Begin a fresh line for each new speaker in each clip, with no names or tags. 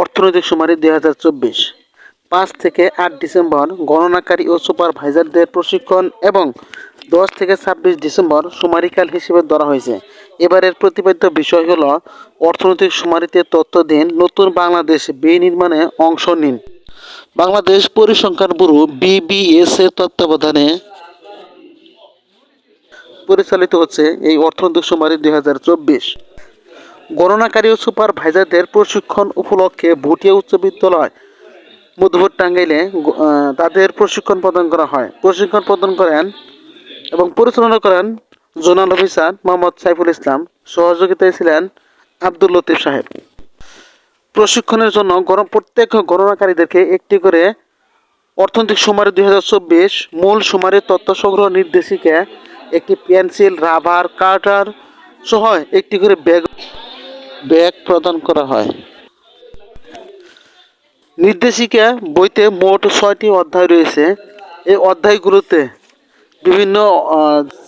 অর্থনৈতিক সুমারি দুই হাজার চব্বিশ। পাঁচ থেকে আট ডিসেম্বর গণনাকারী ও সুপারভাইজারদের প্রশিক্ষণ এবং দশ থেকে ছাব্বিশ ডিসেম্বর সুমারিকাল হিসেবে ধরা হয়েছে। এবারের প্রতিপাদ্য বিষয় হল অর্থনৈতিক সুমারিতে তথ্য দিন, নতুন বাংলাদেশ বিনির্মাণে অংশ নিন। বাংলাদেশ পরিসংখ্যান ব্যুরো বিবিএস এর তত্ত্বাবধানে পরিচালিত হচ্ছে এই অর্থনৈতিক সুমারি দুই হাজার চব্বিশ। গণনাকারী সুপারভাইজারদের প্রশিক্ষণ উপলক্ষে ভুটিয়া উচ্চ বিদ্যালয় মধুপুর টাঙ্গাইলে তাদের প্রশিক্ষণ প্রদান করা হয়। প্রশিক্ষণ প্রদান করেন এবং পরিচালনা করেন জোনাল অফিসার মোহাম্মদ সাইফুল ইসলাম। সহযোগিতায় ছিলেন আব্দুল লতিফ সাহেব। প্রশিক্ষণের জন্য গণ প্রত্যেক গণনাকারীদেরকে একটি করে অর্থনৈতিক সুমারি দুই হাজার চব্বিশ মূল সুমারির তথ্য সংগ্রহ নির্দেশিকা, একটি পেন্সিল, রাবার কাটার সহ একটি করে ব্যাগ ব্যাগ প্রদান করা হয়। নির্দেশিকা বইতে মোট ছয়টি অধ্যায় রয়েছে। এই অধ্যায়গুলোতে বিভিন্ন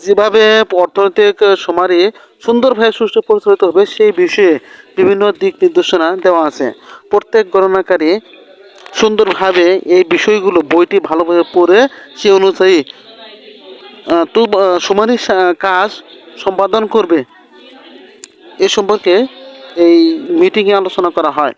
যেভাবে অর্থনৈতিক সুমারি সুন্দরভাবে সুষ্ঠু পরিচালিত হবে, সেই বিষয়ে বিভিন্ন দিক নির্দেশনা দেওয়া আছে। প্রত্যেক গণনাকারী সুন্দরভাবে এই বিষয়গুলো বইটি ভালোভাবে পড়ে, সে অনুযায়ী তো সুমারি কাজ সম্পাদন করবে। এ সম্পর্কে এই মিটিংয়ে আলোচনা করা হয়।